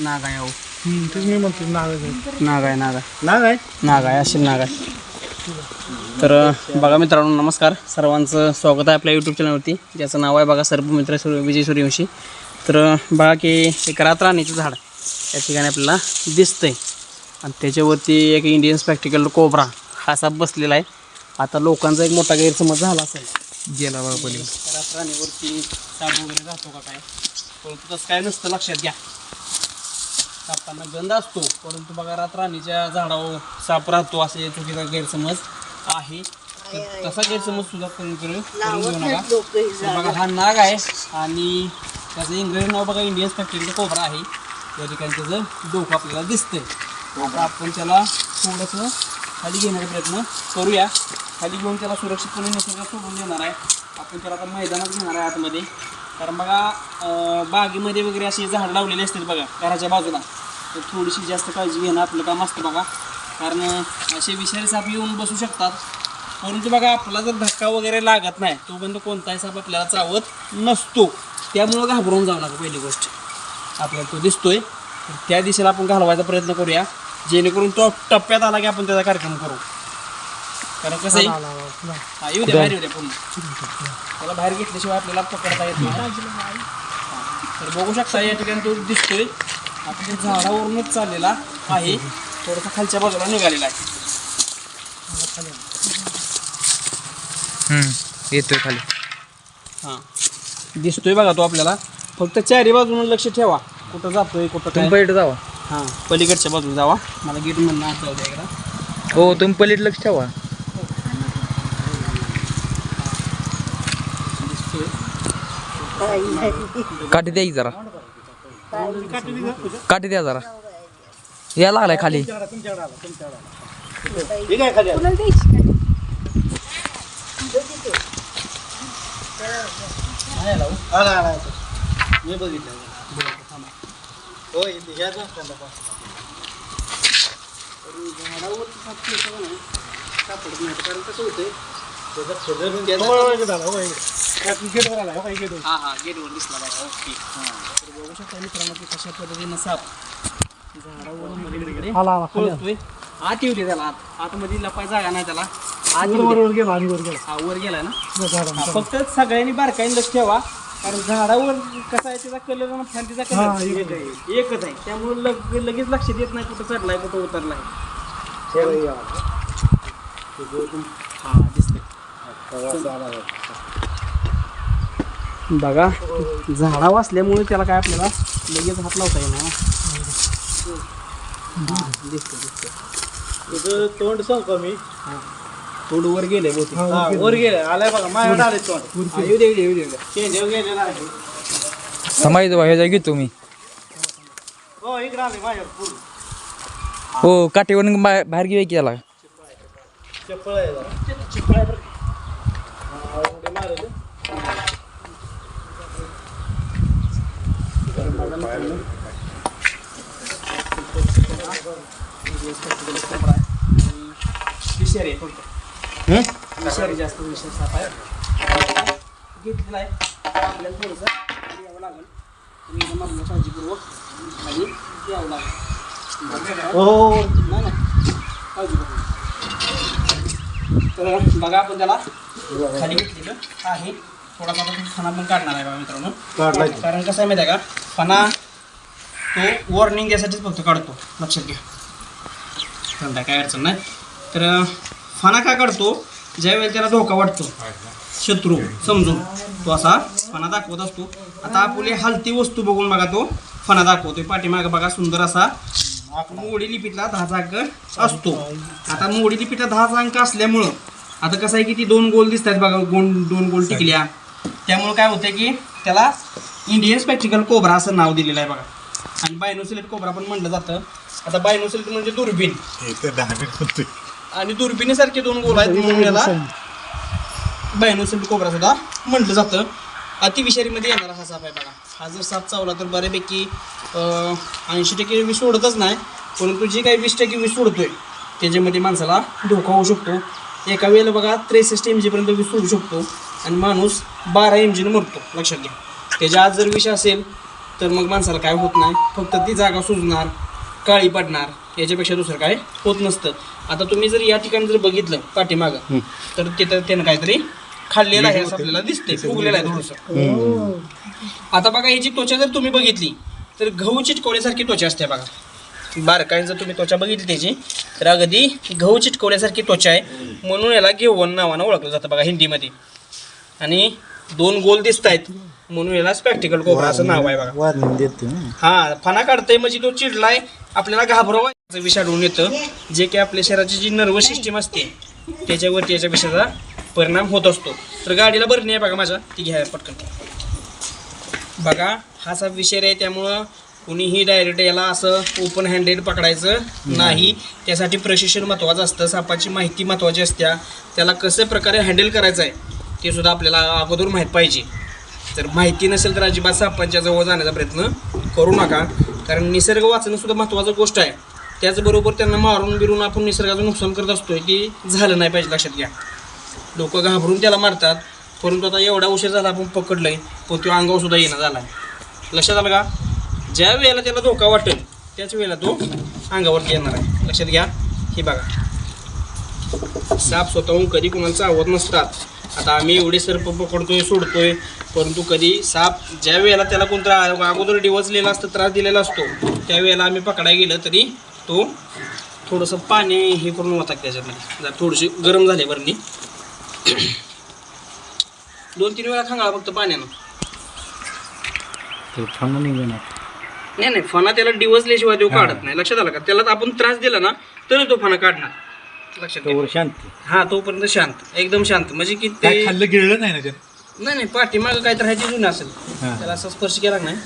नाग आहे अहो तेच मी म्हणतो नाग नाग आहे नाग आहे नाग आहे नाग आहे अशी नाग आहे तर अ, बघा मित्रांनो नमस्कार. सर्वांचं स्वागत आहे आपल्या यूट्यूब चॅनलवरती ज्याचं नाव आहे बघा सर्पमित्र सूर्य विजय सूर्यवंशी. तर अ, बघा की एक रातराणीचं झाड या ठिकाणी आपल्याला दिसतंय. आणि त्याच्यावरती एक इंडियन स्पॅक्टिकल कोबरा हा असा बसलेला आहे. आता लोकांचा एक मोठा गैरसमज झाला असेल. गेला बाबा रातराणीवरती साप वगैरे राहतो का काय? परंतु तसं काय नसतं लक्षात घ्या. सापांना गंध असतो परंतु बघा रातराणीच्या झाडावर साप राहतो असे चुकीचा गैरसमज आहे. तसा गैरसमज सुद्धा करू करून घेऊ नका. बघा हा नाग आहे आणि त्याचं इंग्रजी नाव बघा इंडियन स्पॅक्टिकल कोबरा आहे. या ठिकाणी त्याचं डोकं आपल्याला दिसतंय. आपण त्याला थोडंसं खाली घेण्याचा प्रयत्न करूया. खाली घेऊन त्याला सुरक्षितपणे निसर्गात सोडून देणार आहे. आपण त्याला आता मैदानात घेणार आहे आतमध्ये. कारण बघा बागेमध्ये वगैरे अशी झाडं लावलेली असतील बघा घराच्या बाजूला. तर थोडीशी जास्त काळजी घेणं आपलं काम असतं बघा. कारण असे विषारी साप येऊन बसू शकतात. परंतु बघा आपला जर धक्का वगैरे लागत नाही तोपर्यंत कोणताही साप आपल्याला चावत नसतो. त्यामुळं घाबरून जाऊ नका पहिली गोष्ट. आपल्याला तो दिसतोय. त्या दिशेला आपण घालवायचा प्रयत्न करूया. जेणेकरून तो टप्प्यात आला की आपण त्याचा कार्यक्रम करू. कारण कसं आहे हा येऊ दे बाहेर येऊ दे पूर्ण त्याला बाहेर घेतल्याशिवाय आपल्याला पकडता येत नाही हा. तर बघू शकता या ठिकाणी तो दिसतोय. आपण ते झाडावरूनच चाललेला आहे. थोडासा खालच्या बाजूला निघालेला आहे. येतोय खाली. हां. दिसतोय बघा तो आपल्याला. फक्त चारी बाजून लक्ष ठेवा. कुठं जातोय कुठं काय. तुम्ही पलीकडे जावा. हां पलीकडच्या बाजूला जावा. मला गेट म्हणणं आठवलं द्या एकदा. हो तुम्ही पलीकडे लक्ष ठेवा दिसतोय काठी द्या की जरा. काठी द्या जरा. या लागलाय खाली. मी बघितलं हो इथे गेटवर आला, हो, काही गेटवर. हा हा गेटवर दिसला बघा ओके तर बघू शकता मित्रांनो की कशा पद्धतीनं साप झाडावरून आला, आला, पळतोय आत येऊ दे त्याला आत आतमध्ये लपाय जागा नाही त्याला आत वर- येऊ दे. वर गेला आणि वर गेला हा वर ना फक्त सगळ्यांनी बारकाईने लक्ष ठेवा कारण झाडावर कसा आहे त्याचा कलर आणि फांदीचा हा, कलर एकच आहे. एकच आहे त्यामुळे लग लगेच लक्ष देत नाही कुठं चढलाय कुठं उतरलाय हा दिसतंय बघा झाडा वाचल्यामुळे त्याला काय आपल्याला लगेच हात लावता येणार. हा, दिसतंय तुझं तोंड सांग का मी थोडं वर गेले बहुतेक. वर हा, गेले आलाय बघा माझ्यावर आले तोंड. येऊ दे येऊ दे येऊ गेलेला आहे. समाज ह्याच्या घेतो मी हो इकडे आले माझ्या हो काठीवरून बाहेर घेऊया की त्याला चप्पल आहे जरा. चिपळा आहे बरं. हा, उडी मारलं. विषारी आहे थोडक्यात हं? विषारी जास्त विषय साप आहे घेतलेला आहे आपल्याला थोडंसं द्यावं लागेल तुम्ही एकदम काळजीपूर्वक आणि द्यावं लागेल हो नाही नाही काळजीपूर्वक तर बघा आपण त्याला खाली घेतलेलं आहे थोडासा फणा पण काढणार आहे बघा मित्रांनो. कारण कसं आहे माहिती आहे का? फणा तो वॉर्निंग द्यासाठीच फक्त काढतो. लक्षात घ्या. काय अडचण नाही. तर फणा का काढतो? ज्यावेळेला त्याला धोका वाटतो. शत्रू समजून. तो असा फणा दाखवत असतो. आता आपली हलती वस्तू बघून बघा तो फणा दाखवतोय. पाठीमागे बघा सुंदर असा मोडी लिपीतला दहाचा अंक असतो. आता मोडी लिपीतला दहाचा अंक असल्यामुळं आता कसं आहे की ती दोन गोल दिसतात बघा गोल दोन गोल टिकल्या. त्यामुळं काय होतं की त्याला इंडियन स्पॅक्टिकल कोबरा असं नाव दिलेलं आहे बघा. आणि बायनोसिलेट कोबरा पण म्हटलं जातं. आता बायनोसिलेट म्हणजे दुर्बीण. आणि दुर्बिणीसारखे दोन गोल आहेत म्हणून याला बायनोसिलेट कोबरा सुद्धा म्हटलं जातं. अतिविषारीमध्ये येणारा हा साप आहे बघा. हा जर साप चावला तर बऱ्यापैकी ऐंशी टक्के विष सोडतच नाही परंतु जे काही वीस टक्के विष सोडतोय त्याच्यामध्ये माणसाला धोका होऊ शकतो. एका वेळेला बघा त्रेसष्ट एम जीपर्यंत वीज सोडू शकतो. आणि माणूस बारा इंजिन मरतो लक्षात घ्या. त्याच्या आज जर विष असेल तर मग माणसाला काय होत नाही. फक्त ती जागा सुजणार काळी पडणार याच्यापेक्षा दुसरं काय होत नसतं. आता तुम्ही जर या ठिकाणी जर बघितलं पाठीमागं तर तिथं त्यानं काहीतरी खाल्लेलं आहे असं आपल्याला दिसते फुगलेलं आहे थोडंसं. आता बघा याची त्वचा जर तुम्ही बघितली तर गहू चिटकवण्यासारखी त्वचा असते बघा. बारकाईन जर तुम्ही त्वचा बघितली त्याची तर अगदी गहू चिटकवण्यासारखी त्वचा आहे. म्हणून याला घेऊन नावानं ओळखलं जातं बघा हिंदीमध्ये. आणि दोन गोल दिसत आहेत म्हणून याला स्पॅक्टिकल कोबरा असं नाव आहे बघा. देतो हा फणा काढतंय म्हणजे तो चिडलाय. आपल्याला घाबरवायचं विष आढळून येतं. जे की आपल्या शरीराची जी नर्वस सिस्टीम असते त्याच्यावरती याच्या विषयाचा परिणाम होत असतो. तर गाडीला भरणी आहे बघा माझ्या. ती घ्या पटकन. बघा हा असा विषय आहे त्यामुळं कुणीही डायरेक्ट याला असं ओपन हँडेड पकडायचं नाही. त्यासाठी प्रशिक्षण महत्त्वाचं असतं. सापाची माहिती महत्त्वाची असत्या त्याला कसं प्रकारे हँडल करायचं आहे? ते सुद्धा आपल्याला अगोदर माहीत पाहिजे. जर माहिती नसेल तर अजिबात सापांच्या जवळ जाण्याचा प्रयत्न करू नका. कारण निसर्ग वाचणं सुद्धा महत्त्वाचं गोष्ट आहे. त्याचबरोबर त्यांना मारून बिरून आपण निसर्गाचं नुकसान करत असतोय ते झालं नाही पाहिजे लक्षात घ्या. लोक घाबरून त्याला मारतात. परंतु आता एवढा उशीर झाला आपण पकडलं पण तो अंगावर सुद्धा येणं झाला आहे लक्षात आलं का? ज्या वेळेला त्याला धोका वाटेल त्याच वेळेला तो अंगावरती येणार आहे. लक्षात घ्या. हे बघा. साप स्वतःहून कधी कुणाला चावत नसतात. आता आम्ही एवढे सर्प पकडतोय सोडतोय परंतु कधी साप ज्या वेळेला त्याला कोणता अगोदर डिवचलेला असतं त्रास दिलेला असतो त्यावेळेला आम्ही पकडायला गेलं तरी तो थोडंसं पाणी हे करून होता त्याच्यामध्ये. जरा थोडीशी गरम झाले बरणी दोन तीन वेळा खांगाळा फक्त पाण्यानं. नाही नाही फणा त्याला डिवचल्याशिवाय तो काढत नाही. लक्षात आलं का? त्याला आपण त्रास दिला ना तर तो फणा काढणार. लक्षात घ्या. शांती हा तोपर्यंत शांत एकदम शांत. म्हणजे की काय ते खाल्लं गिळलं नाही ना नाही नाही पाठीमागं काय तर ह्याची जुनं असेल. हा. त्याला असा स्पर्श केला नाही?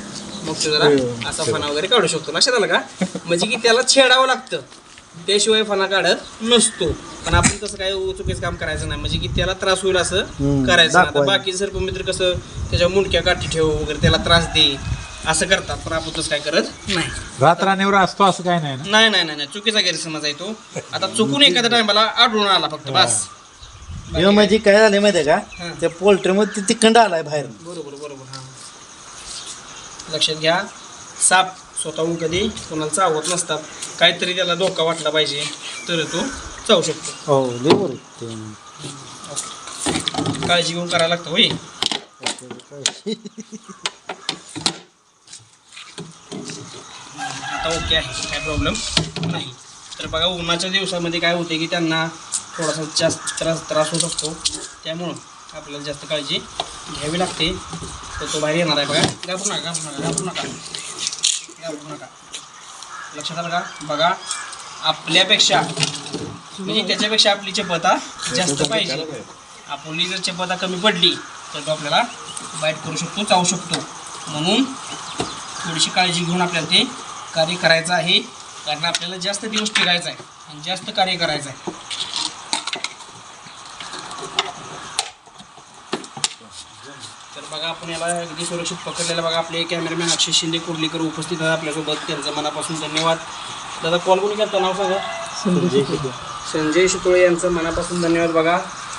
मग तो जरा असा फणा वगैरे काढू शकतो. लक्षात आलं का? म्हणजे की त्याला छेडावं लागतं. त्याशिवाय फणा काढत नसतो. पण आपण तसं काय चुकीचं काम करायचं नाही. म्हणजे की त्याला त्रास होईल असं हम्म, करायचं नाही. आता दाखवायचं. बाकी सर्पमित्र कसं त्याच्या मुंडक्या काठी ठेव वगैरे त्याला त्रास दे. असं करतात पण आपण तसं काय करत नाही. रातराणीवर असतो असं काय नाही ना? नाही नाही नाही नाही. चुकीचा गैरसमज आहे तो. आता चुकून एखाद्या टायमाला आढळून आला फक्त बस. हे म्हणजे काय झालं माहिती आहे हा. का त्या पोल्ट्रीमध्ये ते तिखंड आलाय बाहेर. बरोबर बरोबर हां. लक्षात घ्या. साप स्वतःहून कधी कोणाला चावत नसतात. काहीतरी त्याला धोका वाटला पाहिजे तर तो चावू शकतो. हो लय ते. काळजी घेऊन करायला लागतं होय. आता ओके आहे काय प्रॉब्लेम नाही. तर बघा उन्हाच्या दिवसामध्ये काय होते की त्यांना थोडासा जास्त त्रास त्रास होऊ शकतो त्यामुळं आपल्याला जास्त काळजी घ्यावी लागते. तर तो बाहेर येणार आहे बघा. घाबरू नका घाबरू नका घाबरू नका. घाबरू नका. लक्षात आलं का? बघा आपल्यापेक्षा म्हणजे त्याच्यापेक्षा आपली चपता जास्त पाहिजे. आपली जर चपता कमी पडली तर तो आपल्याला बाईट करू शकतो चावू शकतो. म्हणून थोडीशी काळजी घेऊन आपल्याला ते कार्य करायचं आहे. कारण आपल्याला जास्त दिवस टिकायचं आहे आणि जास्त कार्य करायचं आहे. तर बघा आपण याला अगदी सुरक्षित पकडलेला बघा. आपले कॅमेरामॅन अक्षय शिंदे कुर्लीकर उपस्थित आहेत आपल्यासोबत. त्यांचं मनापासून धन्यवाद. दादा कॉल कोणी करता नाव सांगा. संजय शितोळे यांचं मनापासून धन्यवाद बघा.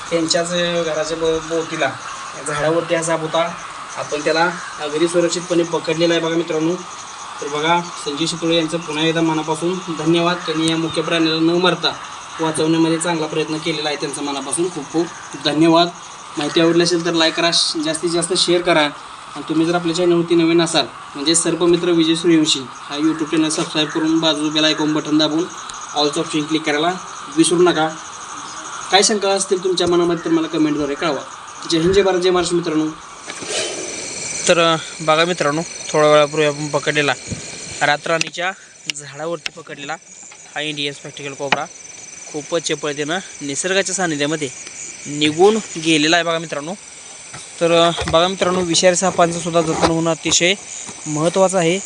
त्यांच्याच घराच्या ब बोटीला या झाडावरती हा साप होता. आपण त्याला अगदी सुरक्षितपणे पकडलेला आहे बघा मित्रांनो. तर बघा संजय शितोळे यांचं पुन्हा एकदा मनापासून धन्यवाद. त्यांनी या मुख्य प्राण्याला न मरता वाचवण्यामध्ये चांगला प्रयत्न केलेला आहे त्यांचं मनापासून. खूप खूप धन्यवाद. माहिती आवडली असेल तर लाईक करा जास्तीत जास्त शेअर करा. आणि तुम्ही जर आपल्या चॅनलवरती नवीन असाल म्हणजे सर्पमित्र विजय सूर्यवंशी हा यूट्यूब चॅनल सबस्क्राईब करून बाजू बेल आयकॉन बटन दाबून ऑलचं ऑप्शन क्लिक करायला विसरू नका. काय शंका असतील तुमच्या मनामध्ये तर मला कमेंटद्वारे कळवा. जय हिंद जय भारत जय महाराष्ट्र मित्रांनो. तर बघा मित्रांनो थोड्या वेळापूर्वी आपण पकडलेला रातराणीच्या झाडावरती पकडलेला हा इंडियन स्पॅक्टिकल कोबरा खूपच चपळतेनं निसर्गाच्या सानिध्यामध्ये निघून गेलेला आहे बघा मित्रांनो. तर बघा मित्रांनो विषारी सापांचं सुद्धा जतन होणं अतिशय महत्त्वाचं आहे.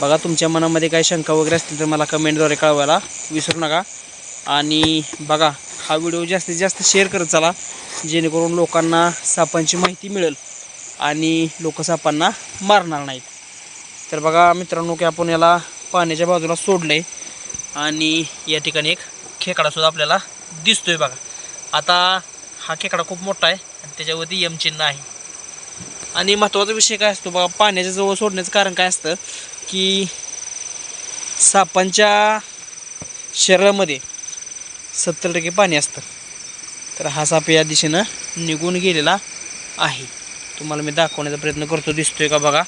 बघा तुमच्या मनामध्ये काही शंका वगैरे असतील तर मला कमेंटद्वारे कळवायला विसरू नका. आणि बघा हा व्हिडिओ जास्तीत जास्त शेअर करत चला जेणेकरून लोकांना सापांची माहिती मिळेल. आणि लोक सापांना मारणार नाहीत. तर बघा मित्रांनो की आपण याला पाण्याच्या बाजूला सोडलं आहे आणि या ठिकाणी एक खेकडासुद्धा आपल्याला दिसतोय बघा. आता हा खेकडा खूप मोठा आहे आणि त्याच्यावरती यम चिन्ह आहे. आणि महत्त्वाचा विषय काय असतो बघा पाण्याच्या जवळ सोडण्याचं कारण काय असतं की सापांच्या शरीरामध्ये सत्तर टक्के पाणी असतं. तर हा साप या दिशेनं निघून गेलेला आहे. तुम्हाला मी दाखवण्याचा प्रयत्न करतो. दिसतोय का बघा?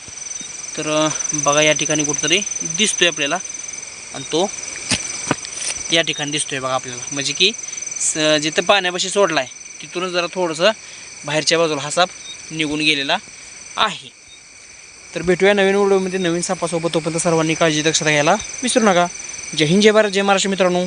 तर बघा या ठिकाणी कुठंतरी दिसतोय आपल्याला. आणि तो या ठिकाणी दिसतोय बघा आपल्याला. म्हणजे की स जिथं पाण्यापाशी सोडला आहे तिथूनच जरा थोडंसं बाहेरच्या बाजूला हा साप निघून गेलेला आहे. तर भेटूया नवीन व्हिडिओमध्ये नवीन सापासोबत. तोपर्यंत सर्वांनी काळजी दक्षता घ्यायला विसरू नका. जय हिंद जय भारत जय महाराष्ट्र मित्रांनो.